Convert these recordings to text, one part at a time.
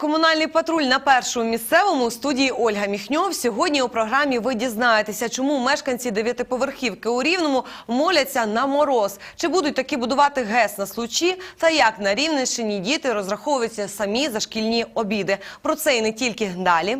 комунальний патруль на першому місцевому у студії Ольга Міхньов. Сьогодні у програмі ви дізнаєтеся, чому мешканці дев'ятиповерхівки у Рівному моляться на мороз. Чи будуть таки будувати ГЕС на случі? Та як на Рівненщині діти розраховуються самі за шкільні обіди? Про це і не тільки далі.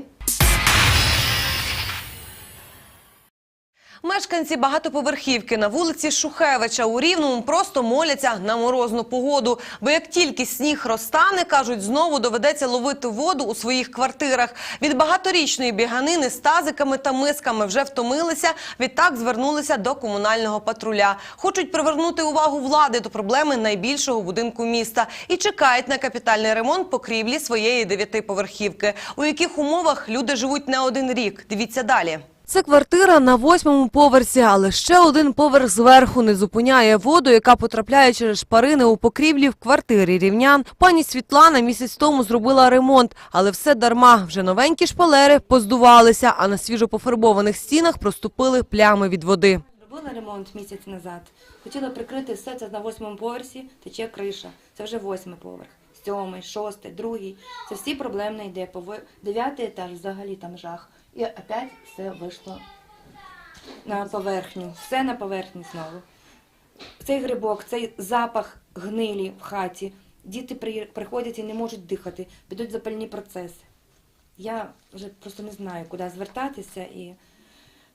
Мешканці багатоповерхівки на вулиці Шухевича у Рівному просто моляться на морозну погоду. Бо як тільки сніг розтане, кажуть, знову доведеться ловити воду у своїх квартирах. Від багаторічної біганини з тазиками та мисками вже втомилися. Відтак звернулися до комунального патруля. Хочуть привернути увагу влади до проблеми найбільшого будинку міста і чекають на капітальний ремонт покрівлі своєї дев'ятиповерхівки. У яких умовах люди живуть не один рік. Дивіться далі. Це квартира на восьмому поверсі, але ще один поверх зверху не зупиняє воду, яка потрапляє через шпарини у покрівлі в квартирі рівнян. Пані Світлана місяць тому зробила ремонт, але все дарма. Вже новенькі шпалери поздувалися, а на свіжопофарбованих стінах проступили плями від води. Робила ремонт місяць назад. Хотіла прикрити все це на восьмому поверсі, тече криша. Це вже восьмий поверх. Сьомий, шостий, другий. Це всі проблемно йде. Дев'ятий етаж взагалі там жах. І опять все вийшло на поверхню. Все на поверхні знову. Цей грибок, цей запах гнилі в хаті. Діти приходять і не можуть дихати, підуть запальні процеси. Я вже просто не знаю, куди звертатися і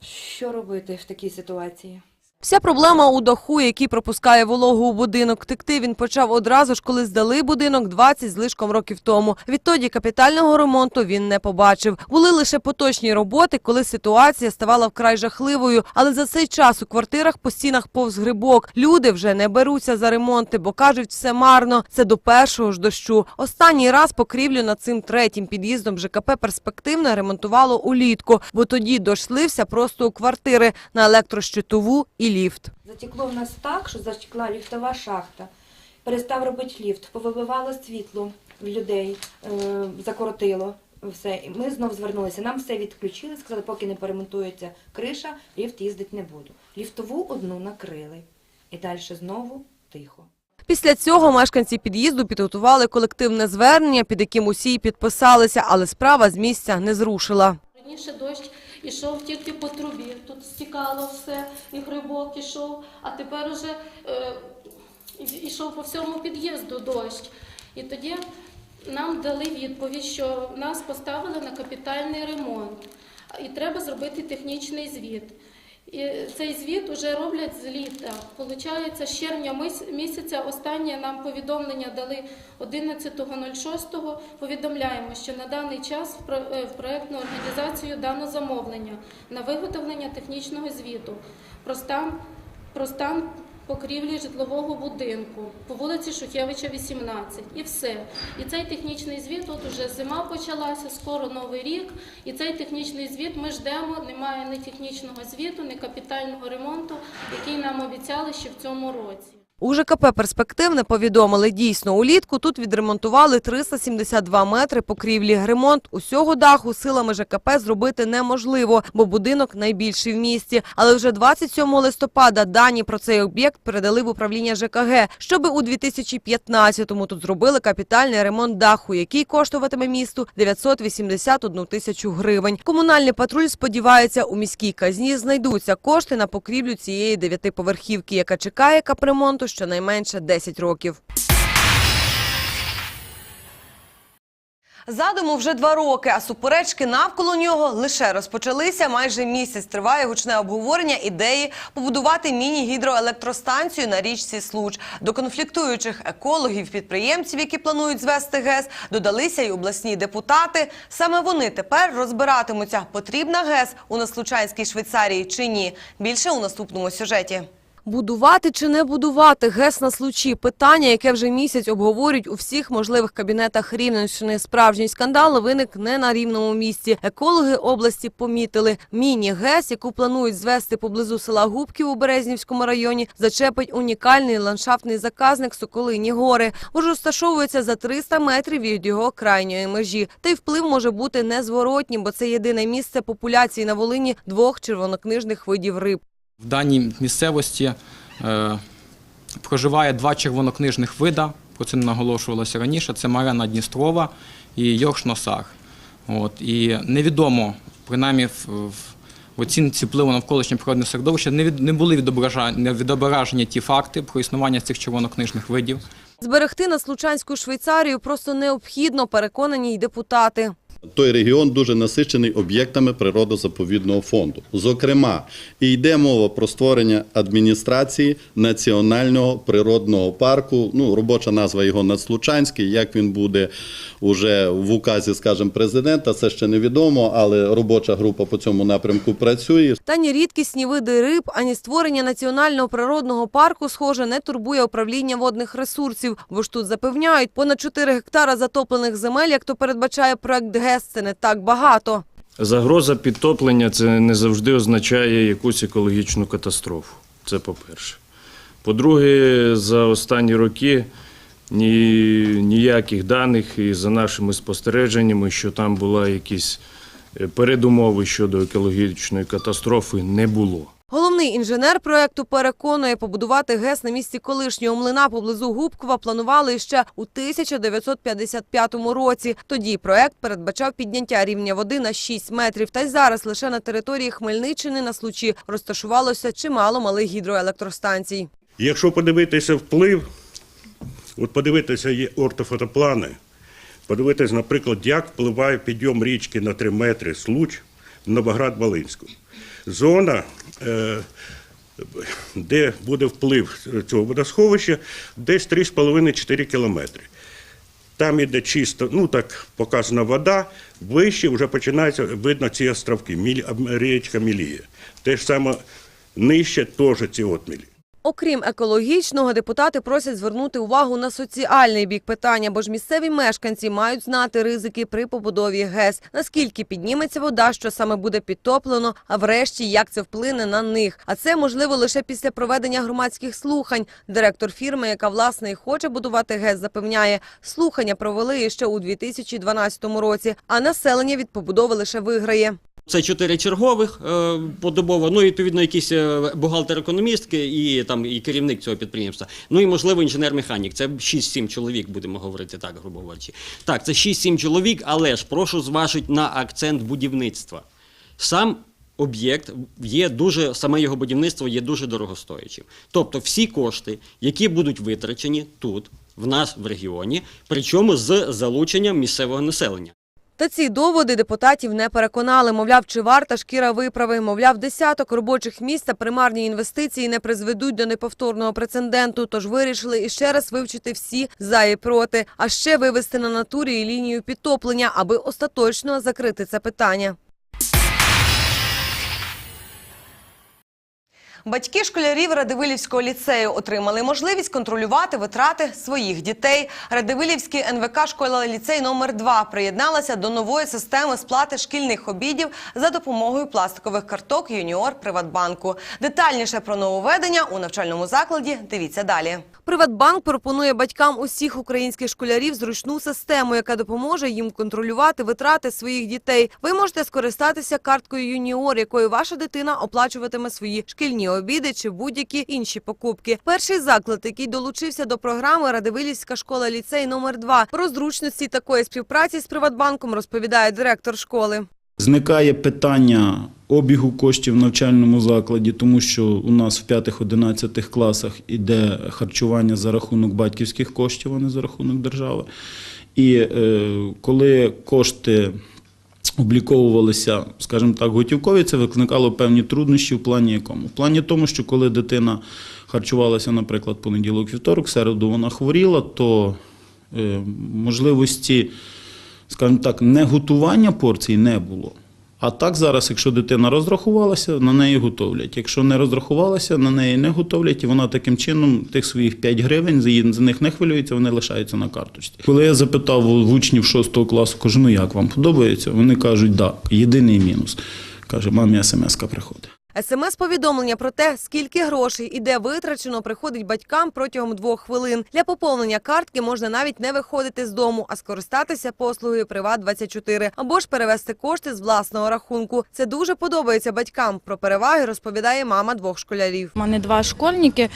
що робити в такій ситуації. Вся проблема у даху, який пропускає вологу у будинок. Текти він почав одразу ж, коли здали будинок 20 з лишком років тому. Відтоді капітального ремонту він не побачив. Були лише поточні роботи, коли ситуація ставала вкрай жахливою. Але за цей час у квартирах по стінах повз грибок. Люди вже не беруться за ремонти, бо кажуть, все марно. Це до першого ж дощу. Останній раз покрівлю над цим третім під'їздом ЖКП перспективно ремонтувало улітку, бо тоді дощ слився просто у квартири на електрощитову і ліфт. Затекло в нас так, що затекла ліфтова шахта. Перестав робити ліфт, повибивало світло в людей, е, закоротило все. І ми знов звернулися. Нам все відключили, сказали, поки не поремонтується криша, ліфт їздити не буду. Ліфтову одну накрили. І далі знову тихо. Після цього мешканці під'їзду підготували колективне звернення, під яким усі й підписалися, але справа з місця не зрушила. Раніше дощ ішов тільки по трубі, тут стікало все, і грибок ішов, а тепер уже е, ішов по всьому під'їзду дощ. І тоді нам дали відповідь, що нас поставили на капітальний ремонт, і треба зробити технічний звіт. І цей звіт вже роблять з літа. Получається, з червня місяця останнє нам повідомлення дали 11.06. Повідомляємо, що на даний час в про- е, організацію дано замовлення на виготовлення технічного звіту про стан, про стан покрівлі житлового будинку по вулиці Шухевича, 18. І все. І цей технічний звіт, от уже зима почалася, скоро новий рік. І цей технічний звіт ми ждемо. Немає ні технічного звіту, ні капітального ремонту, який нам обіцяли ще в цьому році. У ЖКП «Перспективне» повідомили, дійсно, улітку тут відремонтували 372 метри покрівлі. Ремонт усього даху силами ЖКП зробити неможливо, бо будинок найбільший в місті. Але вже 27 листопада дані про цей об'єкт передали в управління ЖКГ, щоби у 2015-му тут зробили капітальний ремонт даху, який коштуватиме місту 981 тисячу гривень. Комунальний патруль сподівається, у міській казні знайдуться кошти на покрівлю цієї дев'ятиповерхівки, яка чекає капремонту щонайменше 10 років. Задуму вже два роки, а суперечки навколо нього лише розпочалися. Майже місяць триває гучне обговорення ідеї побудувати міні-гідроелектростанцію на річці Случ. До конфліктуючих екологів, підприємців, які планують звести ГЕС, додалися й обласні депутати. Саме вони тепер розбиратимуться, потрібна ГЕС у Наслучанській Швейцарії чи ні. Більше у наступному сюжеті. Будувати чи не будувати ГЕС на случі – питання, яке вже місяць обговорюють у всіх можливих кабінетах Рівненщини. Справжній скандал виник не на рівному місці. Екологи області помітили, міні-ГЕС, яку планують звести поблизу села Губків у Березнівському районі, зачепить унікальний ландшафтний заказник Соколині гори. Уже розташовується за 300 метрів від його крайньої межі. Та й вплив може бути незворотнім, бо це єдине місце популяції на Волині двох червонокнижних видів риб. В даній місцевості е, проживає два червонокнижних вида, про це наголошувалося раніше. Це марена Дністрова і Йоршносах. От, і невідомо, принаймні в, оцінці впливу навколишнього природного середовища не, від, не були відображені, ті факти про існування цих червонокнижних видів. Зберегти наслучанську Швейцарію просто необхідно, переконані й депутати. Той регіон дуже насичений об'єктами природозаповідного фонду. Зокрема, і йде мова про створення адміністрації національного природного парку. Ну, робоча назва його Надслучанський. Як він буде уже в указі, скажімо, президента, це ще невідомо, але робоча група по цьому напрямку працює. Та ні рідкісні види риб, ані створення національного природного парку, схоже, не турбує управління водних ресурсів. Бо ж тут запевняють, понад 4 гектара затоплених земель, як то передбачає проект ГЕС, не так багато. Загроза підтоплення це не завжди означає якусь екологічну катастрофу. Це по-перше. По-друге, за останні роки ні, ніяких даних і за нашими спостереженнями, що там була якісь е, передумови щодо екологічної катастрофи, не було. Головний інженер проекту переконує, побудувати ГЕС на місці колишнього млина поблизу Губкова планували ще у 1955 році. Тоді проект передбачав підняття рівня води на 6 метрів. Та й зараз лише на території Хмельниччини на случі розташувалося чимало малих гідроелектростанцій. Якщо подивитися вплив, от подивитися є ортофотоплани, подивитися, наприклад, як впливає підйом річки на 3 метри Случ в Новоград-Волинську. Зона, е, де буде вплив цього водосховища, десь 3,5-4 кілометри. Там іде чисто, ну так показана вода, вище вже починається видно ці островки, річка Мілія. Те ж саме нижче теж ці отмілі. Окрім екологічного, депутати просять звернути увагу на соціальний бік питання, бо ж місцеві мешканці мають знати ризики при побудові ГЕС. Наскільки підніметься вода, що саме буде підтоплено, а врешті як це вплине на них. А це можливо лише після проведення громадських слухань. Директор фірми, яка власне і хоче будувати ГЕС, запевняє, слухання провели ще у 2012 році, а населення від побудови лише виграє. Це чотири чергових е, подобово, ну і відповідно якийсь е, бухгалтер-економістки і там і керівник цього підприємства. Ну і можливо інженер-механік. Це 6-7 чоловік, будемо говорити так, грубо говорячи. Так, це 6-7 чоловік, але ж прошу зважити на акцент будівництва. Сам об'єкт є дуже, саме його будівництво є дуже дорогостоячим. Тобто всі кошти, які будуть витрачені тут, в нас в регіоні, причому з залученням місцевого населення. Та ці доводи депутатів не переконали. Мовляв, чи варта шкіра виправи. Мовляв, десяток робочих місць та примарні інвестиції не призведуть до неповторного прецеденту. Тож вирішили іще раз вивчити всі за і проти, а ще вивести на натурі лінію підтоплення, аби остаточно закрити це питання. Батьки школярів Радивилівського ліцею отримали можливість контролювати витрати своїх дітей. Радивилівський НВК школа ліцей номер 2 приєдналася до нової системи сплати шкільних обідів за допомогою пластикових карток Юніор Приватбанку. Детальніше про нововведення у навчальному закладі дивіться далі. Приватбанк пропонує батькам усіх українських школярів зручну систему, яка допоможе їм контролювати витрати своїх дітей. Ви можете скористатися карткою Юніор, якою ваша дитина оплачуватиме свої шкільні обіди чи будь-які інші покупки. Перший заклад, який долучився до програми Радивилівська школа ліцей номер 2 Про зручності такої співпраці з Приватбанком розповідає директор школи. Зникає питання обігу коштів в навчальному закладі, тому що у нас в 5-11 класах іде харчування за рахунок батьківських коштів, а не за рахунок держави. І е, коли кошти обліковувалися, скажімо так, готівкові, це викликало певні труднощі в плані якому? В плані тому, що коли дитина харчувалася, наприклад, понеділок, вівторок, в середу вона хворіла, то е, можливості скажімо так, не готування порцій не було. А так зараз, якщо дитина розрахувалася, на неї готовлять. Якщо не розрахувалася, на неї не готовлять, і вона таким чином тих своїх 5 гривень за них не хвилюється, вони лишаються на карточці. Коли я запитав в учнів 6 класу, кажу, ну як вам подобається? Вони кажуть, так, єдиний мінус. Каже, мамі смс-ка приходить. СМС-повідомлення про те, скільки грошей і де витрачено, приходить батькам протягом двох хвилин. Для поповнення картки можна навіть не виходити з дому, а скористатися послугою Приват 24 або ж перевести кошти з власного рахунку. Це дуже подобається батькам. Про переваги розповідає мама двох школярів. У мене два школьники.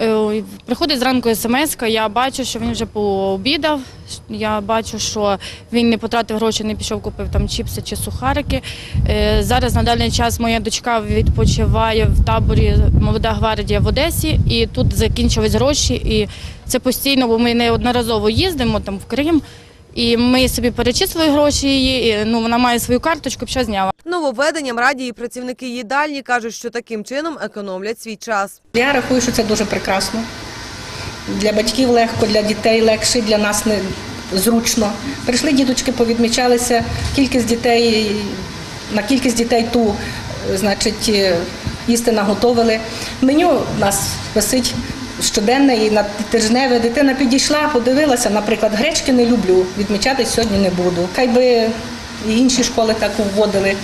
Е, Приходить зранку смс, я бачу, що він вже пообідав. Я бачу, що він не потратив гроші, не пішов, купив там чіпси чи сухарики. Е, Зараз на даний час моя дочка відпочиває в таборі Молода гвардія в Одесі, і тут закінчились гроші. І це постійно, бо ми неодноразово їздимо там в Крим. І ми собі перечислили гроші її. І, ну, вона має свою карточку, що зняла. Нововведенням раді і працівники їдальні кажуть, що таким чином економлять свій час. Я рахую, що це дуже прекрасно. Для батьків легко, для дітей легше, для нас не зручно. Прийшли діточки, повідмічалися, кількість дітей, на кількість дітей ту, е, значить, е, їсти наготовили. Меню у нас висить щоденне і на тижневе. Дитина підійшла, подивилася, наприклад, гречки не люблю, відмічати сьогодні не буду. Хай би і інші школи так вводили,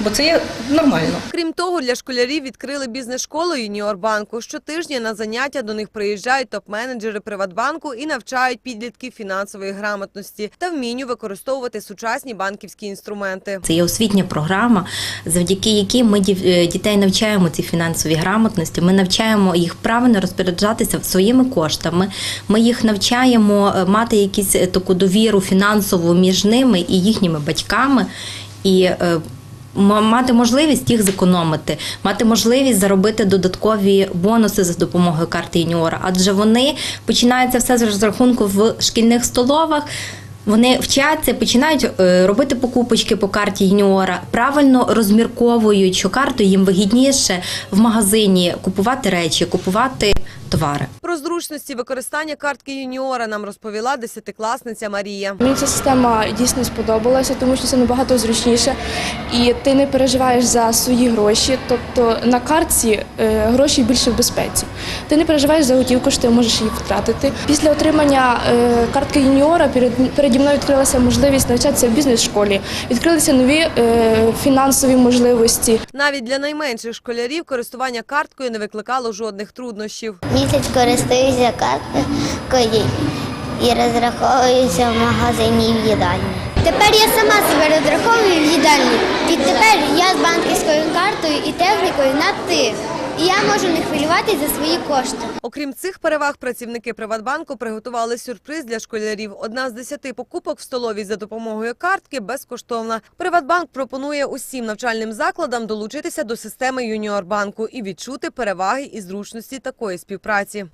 бо це є нормально. Крім того, для школярів відкрили бізнес-школу Юніорбанку. Щотижня на заняття до них приїжджають топ-менеджери Приватбанку і навчають підлітків фінансової грамотності та вмінню використовувати сучасні банківські інструменти. Це є освітня програма, завдяки якій ми дів- е, дітей навчаємо цій фінансовій грамотності. Ми навчаємо їх правильно розпоряджатися своїми коштами. Ми їх навчаємо е, мати якісь е, таку довіру фінансову між ними і їхніми батьками. І е, Мати можливість їх зекономити, мати можливість заробити додаткові бонуси за допомогою карти юніора, адже вони починаються все з розрахунку в шкільних столовах. Вони вчаться, починають е, робити покупочки по карті юніора, правильно розмірковують, що карту їм вигідніше в магазині купувати речі, купувати товари. Про зручності використання картки юніора нам розповіла десятикласниця Марія. Мені ця система дійсно сподобалася, тому що це набагато зручніше, і ти не переживаєш за свої гроші. Тобто на картці е, гроші більше в безпеці. Ти не переживаєш за готівку, що ти можеш її втратити. Після отримання е, картки юніора перед переді мною відкрилася можливість навчатися в бізнес-школі. Відкрилися нові е, фінансові можливості. Навіть для найменших школярів користування карткою не викликало жодних труднощів. Місяць користуюся карткою і розраховуюся в магазині в їдальні. Тепер я сама себе розраховую в їдальні. І тепер я з банківською картою і технікою на ти. І я можу не хвилюватися за свої кошти. Окрім цих переваг, працівники Приватбанку приготували сюрприз для школярів. Одна з десяти покупок в столовій за допомогою картки безкоштовна. Приватбанк пропонує усім навчальним закладам долучитися до системи Юніорбанку і відчути переваги і зручності такої співпраці.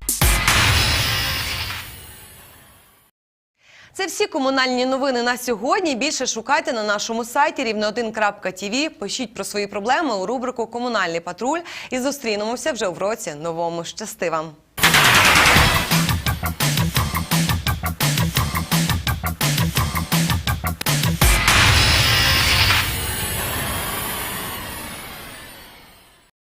Це всі комунальні новини на сьогодні. Більше шукайте на нашому сайті рівне1.тв. Пишіть про свої проблеми у рубрику Комунальний патруль і зустрінемося вже в році новому. Щасти вам!